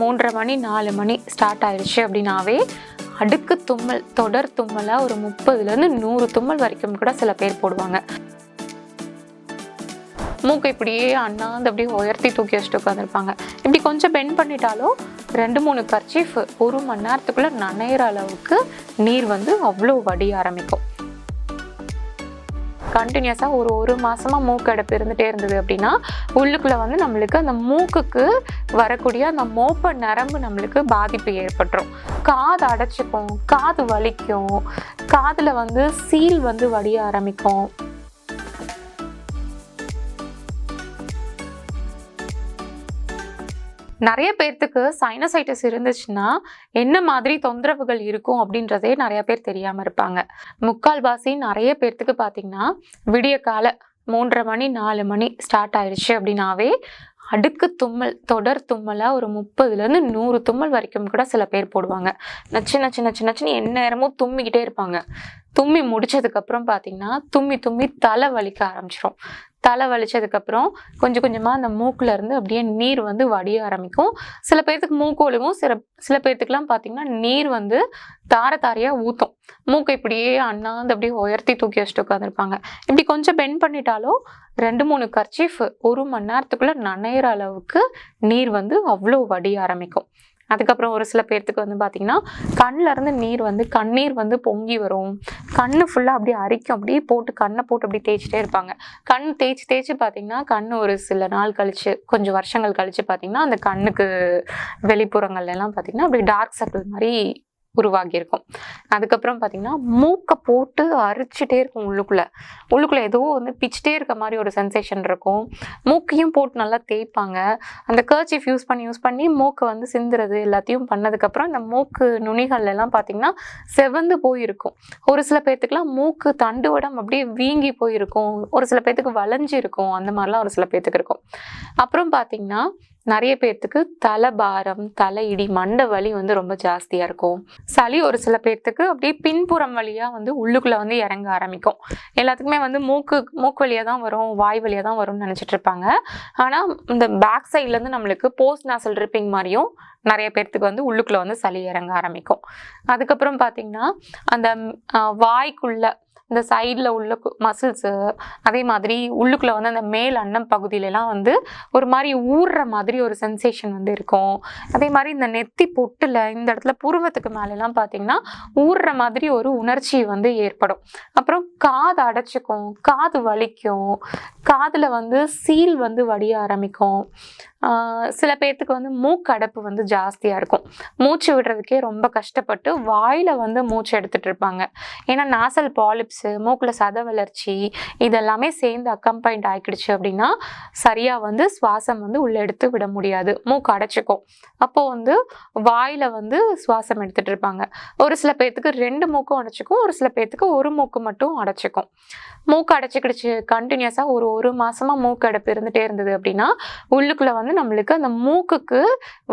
மூன்றரை மணி நாலு மணி ஸ்டார்ட் ஆயிடுச்சு அப்படின்னாவே அடுக்கு தும்மல் தொடர் தும்மலாக ஒரு முப்பதுலேருந்து நூறு தும்மல் வரைக்கும் கூட சில பேர் போடுவாங்க. மூக்கை இப்படியே அண்ணாந்து அப்படியே உயர்த்தி தூக்கி வச்சுட்டு உட்காந்துருப்பாங்க இப்படி கொஞ்சம் பெண்ட் பண்ணிட்டாலும் ரெண்டு மூணு கர்ச்சீஃப் ஒரு மணி நேரத்துக்குள்ளே நனையிற அளவுக்கு நீர் வந்து அவ்வளோ வடிய ஆரம்பிக்கும். கண்டினியூஸாக ஒரு ஒரு மாதமாக மூக்கு அடைப்பு இருந்துகிட்டே இருந்தது அப்படின்னா உள்ளுக்குள்ளே வந்து நம்மளுக்கு அந்த மூக்குக்கு வரக்கூடிய அந்த மோப்ப நரம்பு நம்மளுக்கு பாதிப்பு ஏற்பட்டுரும். காது அடைச்சிக்கும் காது வலிக்கும் காதில் வந்து சீல் வந்து வடிய ஆரம்பிக்கும். நிறைய பேர்த்துக்கு சைனசைட்டிஸ் இருந்துச்சுன்னா என்ன மாதிரி தொந்தரவுகள் இருக்கும் அப்படின்றதே நிறைய பேர் தெரியாமல் இருப்பாங்க. முக்கால்வாசி நிறைய பேர்த்துக்கு பார்த்தீங்கன்னா விடிய கால மூன்றரை மணி நாலு மணி ஸ்டார்ட் ஆயிடுச்சு அப்படின்னாவே அடுக்கு தும்மல் தொடர் தும்மலாக ஒரு முப்பதுலேருந்து நூறு தும்மல் வரைக்கும் கூட சில பேர் போடுவாங்க. நச்சு நச்சு நச்சு நச்சுன்னு எந்நேரமும் தும்மிக்கிட்டே இருப்பாங்க. தும்மி முடிச்சதுக்கப்புறம் பார்த்தீங்கன்னா தும்மி தும்மி தலை வலிக்க ஆரம்பிச்சிரும். தலை வலிச்சதுக்கப்புறம் கொஞ்சம் கொஞ்சமாக அந்த மூக்கில் இருந்து அப்படியே நீர் வந்து வடிய ஆரம்பிக்கும். சில பேர்த்துக்கு மூக்கு ஒழுகும் சில சில பேர்த்துக்குலாம் பார்த்தீங்கன்னா நீர் வந்து தார தாரையாக ஊற்றும் மூக்கை இப்படியே அண்ணாந்து அப்படியே உயர்த்தி தூக்கி வச்சுட்டு உட்காந்துருப்பாங்க இப்படி கொஞ்சம் பெண்ட் பண்ணிட்டாலும் ரெண்டு மூணு கர்ச்சீஃப் ஒரு மணி நேரத்துக்குள்ளே நனையிற அளவுக்கு நீர் வந்து அவ்வளோ வடிய ஆரம்பிக்கும். அதுக்கப்புறம் ஒரு சில பேர்த்துக்கு வந்து பார்த்தீங்கன்னா கண்ணுல இருந்து நீர் வந்து கண்ணீர் வந்து பொங்கி வரும். கண் ஃபுல்லாக அப்படியே அரிக்கும். அப்படியே போட்டு கண்ணை போட்டு அப்படியே தேய்ச்சிட்டே இருப்பாங்க. கண் தேய்ச்சி தேய்ச்சி பார்த்தீங்கன்னா கண் ஒரு சில நாள் கழித்து கொஞ்சம் வருஷங்கள் கழித்து பார்த்தீங்கன்னா அந்த கண்ணுக்கு வெளிப்புறங்கள்லாம் பார்த்தீங்கன்னா அப்படியே டார்க் சர்க்கிள் மாதிரி உருவாகியிருக்கும். அதுக்கப்புறம் பார்த்தீங்கன்னா மூக்கை போட்டு அரிச்சிட்டே இருக்கும் உள்ளுக்குள்ளே. உள்ளுக்குள்ளே ஏதோ வந்து பிச்சிட்டே இருக்க மாதிரி ஒரு சென்சேஷன் இருக்கும். மூக்கையும் போட்டு நல்லா தேய்ப்பாங்க. அந்த கர்ச்சிஃப் யூஸ் பண்ணி யூஸ் பண்ணி மூக்கை வந்து சிந்துறது எல்லாத்தையும் பண்ணதுக்கப்புறம் அந்த மூக்கு நுனிகள் எல்லாம் பார்த்தீங்கன்னா செவந்து போயிருக்கும். ஒரு சில பேர்த்துக்குலாம் மூக்கு தண்டுவடம் அப்படியே வீங்கி போயிருக்கும். ஒரு சில பேர்த்துக்கு வளைஞ்சு இருக்கும் அந்த மாதிரிலாம் ஒரு சில பேர்த்துக்கு இருக்கும். அப்புறம் பார்த்தீங்கன்னா நிறைய பேர்த்துக்கு தலை பாரம் தலையிடி மண்டை வலி வந்து ரொம்ப ஜாஸ்தியாக இருக்கும். சளி ஒரு சில பேர்த்துக்கு அப்படியே பின்புறம் வழியாக வந்து உள்ளுக்குள்ளே வந்து இறங்க ஆரம்பிக்கும். எல்லாத்துக்குமே வந்து மூக்கு மூக்கு வழியாக தான் வரும் வாய் வழியாக தான் வரும்னு நினச்சிட்டு இருப்பாங்க. ஆனால் இந்த பேக் சைட்லேருந்து நம்மளுக்கு போஸ்ட் நாசல் ட்ரிப்பிங் மாதிரியும் நிறைய பேர்த்துக்கு வந்து உள்ளுக்குள்ளே வந்து சளி இறங்க ஆரம்பிக்கும். அதுக்கப்புறம் பார்த்தீங்கன்னா அந்த வாய்க்குள்ளே இந்த சைடில் உள்ள மசில்ஸு அதே மாதிரி உள்ளுக்குள்ளே வந்து அந்த மேல் அன்னம் பகுதியிலலாம் வந்து ஒரு மாதிரி ஊறுற மாதிரி ஒரு சென்சேஷன் வந்து இருக்கும். அதே மாதிரி இந்த நெத்தி பொட்டில் இந்த இடத்துல புருவத்துக்கு மேலெலாம் பார்த்தீங்கன்னா ஊறுற மாதிரி ஒரு உணர்ச்சி வந்து ஏற்படும். அப்புறம் காது அடைச்சிக்கும் காது வலிக்கும் காதில் வந்து சீல் வந்து வடிய ஆரம்பிக்கும். சில பேர்த்துக்கு வந்து மூக்கடைப்பு வந்து ஜாஸ்தியாக இருக்கும். மூச்சு விடுறதுக்கே ரொம்ப கஷ்டப்பட்டு வாயில் வந்து மூச்சு எடுத்துகிட்டு இருப்பாங்க. ஏன்னா நாசல் பாலிப்ஸ் மூக்கில் சத வளர்ச்சி இதெல்லாமே சேர்ந்து அக்கம்பைண்ட் ஆகிடுச்சு அப்படின்னா சரியாக வந்து சுவாசம் வந்து உள்ளே எடுத்து விட முடியாது. மூக்கு அடைச்சிக்கும். அப்போது வந்து வாயில் வந்து சுவாசம் எடுத்துட்டு இருப்பாங்க. ஒரு சில பேர்த்துக்கு ரெண்டு மூக்கும் அடைச்சிக்கும் ஒரு சில பேர்த்துக்கு ஒரு மூக்கு மட்டும் அடைச்சிக்கும். மூக்கு அடைச்சிக்கிடுச்சு கண்டினியூஸாக ஒரு ஒரு மாசமா மூக்கு அடைப்பு இருந்துகிட்டே இருந்தது அப்படின்னா உள்ளுக்குள்ளே வந்து நம்மளுக்கு அந்த மூக்குக்கு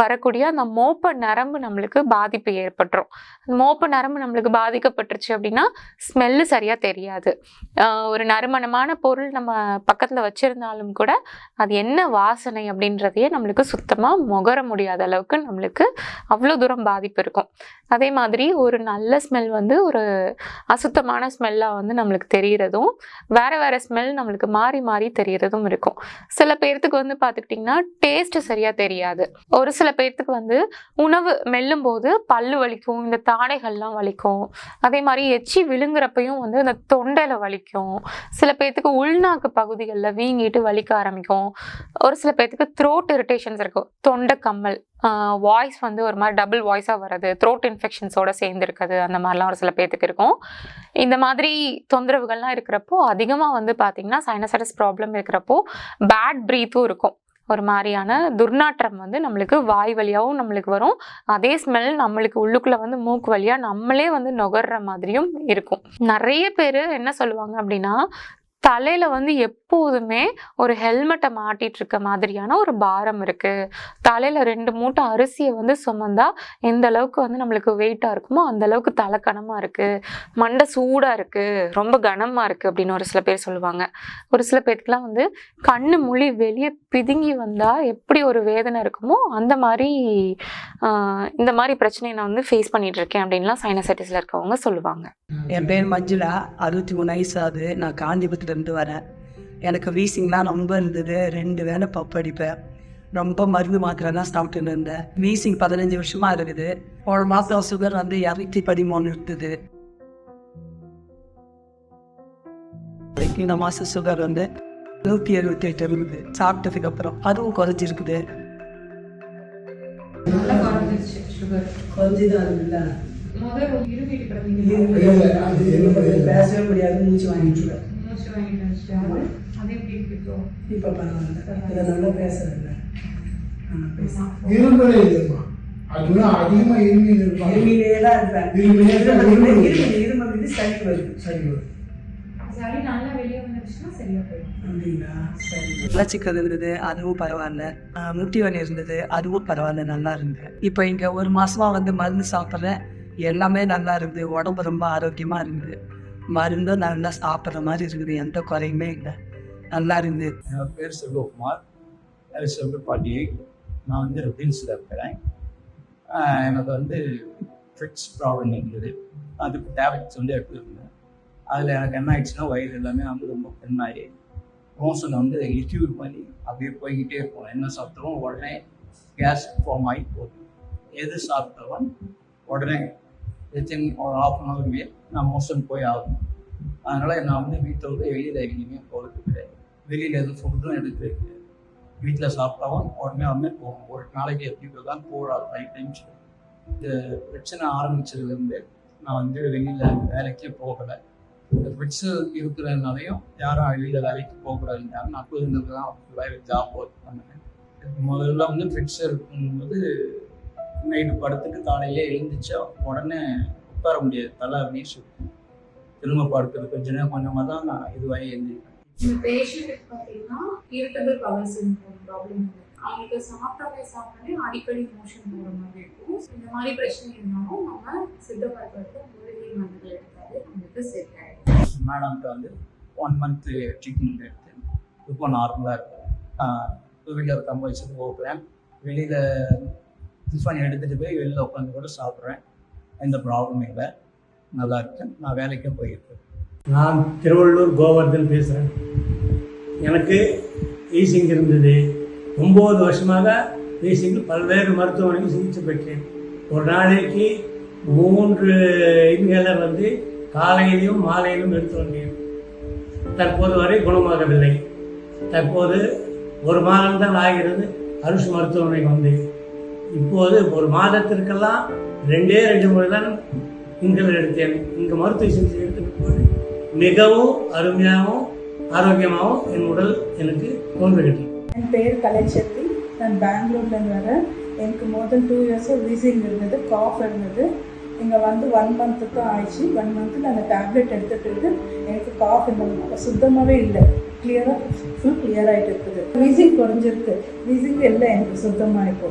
வரக்கூடிய அந்த மோப்ப நரம்பு நம்மளுக்கு பாதிப்பு ஏற்பட்டுரும். அந்த மோப்ப நரம்பு நம்மளுக்கு பாதிக்கப்பட்டுருச்சு அப்படின்னா ஸ்மெல்லு சரியாக தெரியாது. ஆஹ் ஒரு நறுமணமான பொருள் நம்ம பக்கத்தில் வச்சிருந்தாலும் கூட அது என்ன வாசனை அப்படின்றதையே நம்மளுக்கு சுத்தமாக முகர முடியாத அளவுக்கு நம்மளுக்கு அவ்வளோ தூரம் பாதிப்பு இருக்கும். அதே மாதிரி ஒரு நல்ல ஸ்மெல் வந்து ஒரு அசுத்தமான ஸ்மெல்லாக வந்து நம்மளுக்கு தெரியறதும் வேற வேற ஸ்மெல் நம்மளுக்கு மாறி மாறி தெரியறதும் இருக்கும். சில பேர்த்துக்கு வந்து பார்த்துக்கிட்டிங்கன்னா டேஸ்ட் சரியாக தெரியாது. ஒரு சில பேர்த்துக்கு வந்து உணவு மெல்லும் போது பல்லு வலிக்கும் இந்த தாடைகள்லாம் வலிக்கும். அதே மாதிரி எச்சி விழுங்குறப்பையும் வந்து இந்த தொண்டையில் வலிக்கும். சில பேர்த்துக்கு உள்நாக்கு பகுதிகளில் வீங்கிட்டு வலிக்க ஆரம்பிக்கும். ஒரு சில பேர்த்துக்கு த்ரோட் இரிட்டேஷன்ஸ் இருக்கும் தொண்டை கம்மல் வாய்ஸ் வந்து ஒரு மாதிரி டபுள் வாய்ஸாக வர்றது த்ரோட் இன்ஃபெக்ஷன்ஸோட சேர்ந்து இருக்குது. அந்த மாதிரிலாம் ஒரு சில பேர்த்துக்கு இருக்கும். இந்த மாதிரி தொந்தரவுகள்லாம் இருக்கிறப்போ அதிகமாக வந்து பார்த்திங்கன்னா சைனசைடஸ் ப்ராப்ளம் இருக்கிறப்போ பேட் ப்ரீத்தும் இருக்கும். ஒரு மாதிரியான துர்நாற்றம் வந்து நம்மளுக்கு வாய் வழியாகவும் நம்மளுக்கு வரும். அதே ஸ்மெல் நம்மளுக்கு உள்ளுக்குள்ளே வந்து மூக்கு வழியாக நம்மளே வந்து நுகர்ற மாதிரியும் இருக்கும். நிறைய பேர் என்ன சொல்லுவாங்க அப்படின்னா தலையில் வந்து எப்போதுமே ஒரு ஹெல்மெட்டை மாட்டிட்டு இருக்க மாதிரியான ஒரு பாரம் இருக்குது தலையில் ரெண்டு மூட்டை அரிசியை வந்து சுமந்தா எந்த அளவுக்கு வந்து நம்மளுக்கு வெயிட்டாக இருக்குமோ அந்த அளவுக்கு தலை கனமாக இருக்குது மண்டை சூடாக இருக்குது ரொம்ப கனமாக இருக்குது அப்படின்னு ஒரு சில பேர் சொல்லுவாங்க. ஒரு சில பேருக்குலாம் வந்து கண்ணு மொழி வெளியே பிதுங்கி வந்தால் எப்படி ஒரு வேதனை இருக்குமோ அந்த மாதிரி இந்த மாதிரி பிரச்சனையை நான் வந்து ஃபேஸ் பண்ணிட்டு இருக்கேன் அப்படின்லாம் சைனசைட்டிஸில் இருக்கவங்க சொல்லுவாங்க. என் பேர் மஞ்சுளா. அறுபத்தி மூணு வயசு ஆகுது. நான் காஞ்சிபுரத்துலேருந்து வரேன். எனக்கு வீசிங்லாம் ரொம்ப இருந்தது. ரெண்டு வேளை பப்பு அடிப்பேன். ரொம்ப மருந்து மாத்திரை தான் சாப்பிட்டுன்னு இருந்தேன். வீசிங் பதினஞ்சு வருஷமாக இருக்குது. ஒரு மாதம் சுகர் வந்து இரநூத்தி பதிமூணு இருந்தது. இந்த மாதம் சுகர் வந்து நூற்றி எழுபத்தி எட்டு இருந்தது. சாப்பிட்டதுக்கு அப்புறம் அதுவும் குறைஞ்சிருக்குது. பேசவே முடியாது மூச்சு வாங்கிட்டு இப்போ பரவாயில்ல. இதை நல்லா இல்லைம்மா அதிகமா தான் இருப்பேன் இருமல் இருமல் சளி வருது. சளி வளர்ச்சிக்கல் இருந்தது அதுவும் பரவாயில்ல. ஆஹ் முட்டி வலி இருந்தது அதுவும் பரவாயில்ல நல்லா இருந்தது. இப்போ இங்கே ஒரு மாசமா வந்து மருந்து சாப்பிட்றேன் எல்லாமே நல்லா இருக்குது. உடம்பு ரொம்ப ஆரோக்கியமா இருக்குது. மருந்தும் நல்லா சாப்பிட்ற மாதிரி இருக்குது. எந்த குறையுமே இல்லை. நல்லா இருந்தது என் பேர் செல்வகுமார். செல்வ பாட்டி நான் வந்து ரிபின்ஸில் இருக்கிறேன். எனக்கு வந்து ஃபிட்ஸ் ப்ராப்ளம் இருந்தது. அதுக்கு டேப்லெட்ஸ் வந்து எடுத்துருந்தேன் அதில் எனக்கு என்ன ஆயிடுச்சுன்னா வயிறு எல்லாமே வந்து ரொம்ப பெண்ணாகி மோஷன் வந்து லிக்யூட் பண்ணி அப்படியே போய்கிட்டே இருக்கும். என்ன சாப்பிட்டாலும் உடனே கேஸ் ஃபார்ம் ஆகி போகுது. எது சாப்பிட்டாலும் உடனே வித்தின் ஒரு ஆஃப் அன் ஹவர்லேயே நான் மோஷன் போய் ஆகணும். அதனால் நான் வந்து வீட்டை விட்டு வெளியில் எங்கேயுமே போகிறது கிடையாது. வெளியில் எதுவும் ஃபுட்டும் எடுத்து வீட்டில் சாப்பிட்டாவும் உடனே வந்து போகும். ஒரு நாளைக்கு எப்படி தான் போகிறாரு ஃபைவ் டைம்ஸ் இந்த பிரச்சனை ஆரம்பிச்சதுலேருந்து நான் வந்து வெளியில் வேலைக்கே போகலை. இந்த பிரச்சனை இருக்கிறதுனாலையும் யாரும் வெளியில் வேலைக்கு போகக்கூடாதுன்னு நான் குழந்தைங்க தான் வேலை ஜாப் ஒர்க் பண்ணேன் முதல்ல வந்து ஃபிட்ஸ் இருக்கும்போது நைட்டு படுத்துட்டு காலையிலே எழுந்திரிச்சா உடனே உட்கார முடியாது. தலை அப்படின்னு சொல்லி திரும்ப படுக்கிறது கொஞ்ச நேரம் கொஞ்சமாக தான் நான் இதுவாகி எழுந்திருப்பேன். இந்த பேஷண்ட்டுக்கு பார்த்தீங்கன்னா இரிட்டபிள் பவர் சிண்ட்ரோம் ப்ராப்ளம் அவங்களுக்கு சாப்பிட்டாலே சாப்பிட்டாலே அடிக்கடி மோஷன் போகிற மாதிரி இருக்கும். இந்த மாதிரி பிரச்சனை இருந்தாலும் நம்ம சித்த மருத்துவத்தை மூலிகை மருந்துகள் எடுத்தாலே நம்மளுக்கு செட் ஆகிடும் மேடம்கிட்ட வந்து ஒன் மந்த்து ட்ரீட்மெண்ட் எடுத்து இப்போ நார்மலாக இருக்கேன் டூ வீலர் கம்ப வச்சுட்டு போகிறேன் வெளியில் டிஃபன் எடுத்துகிட்டு போய் வெளியில் உட்காந்து கூட சாப்பிட்றேன். எந்த ப்ராப்ளமும் இல்லை. நல்லா இருக்கேன் நான் வேலைக்கும் போயிருக்கேன். நான் திருவள்ளூர் கோவர்தன் பேசுகிறேன் எனக்கு ஈசிங் இருந்தது. ஒம்பது வருஷமாக வீசிங் பல்வேறு மருத்துவமனைக்கு சிகிச்சை பெற்றேன். ஒரு நாளைக்கு மூன்று இன்ஹேலர் வந்து காலையிலும் மாலையிலும் எடுத்து வந்தேன். தற்போது வரை குணமாகவில்லை. தற்போது ஒரு மாதம் தான் ஆகிறது. அருஷ் மருத்துவமனைக்கு வந்து இப்போது ஒரு மாதத்திற்கெல்லாம் ரெண்டே ரெண்டு முறை தான் இன்ஹேலர் எடுத்தேன். இங்கே மருத்துவ சிகிச்சை எடுத்துட்டு போது மிகவும் அருமையாகவும் ஆரோக்கியமாகவும் என் உடல் எனக்கு தோன்றுகிறது. என் பேர் கலைச்செல்வி நான் பெங்களூர்லேருந்து வரேன். எனக்கு முதல் டூ இயர்ஸாக வீசிங் இருந்தது காஃப் இருந்தது. இங்கே வந்து ஒன் மந்த்து தான் ஆயிடுச்சு. ஒன் மந்த்தில் அந்த டேப்லெட் எடுத்துகிட்டு இருக்கு எனக்கு காஃப் இந்த சுத்தமாகவே இல்லை. கிளியராக ஃபுல் கிளியர் ஆகிட்டு இருக்குது. வீசிங் குறைஞ்சிருக்கு. வீசிங் இல்லை எனக்கு சுத்தமாக இப்போ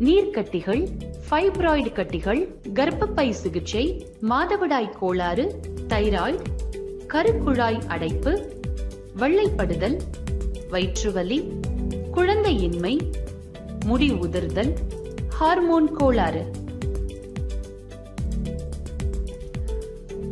நீர்க்கட்டிகள் ஃபைப்ராய்டு கட்டிகள் கர்ப்பப்பை சிகிச்சை மாதவிடாய் கோளாறு தைராய்டு கருக்குழாய் அடைப்பு வெள்ளைப்படுதல் வயிற்றுவலி குழந்தையின்மை முடி உதிர்தல் ஹார்மோன் கோளாறு.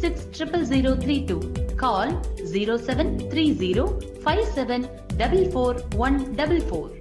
600032. Call 0730 5744 144.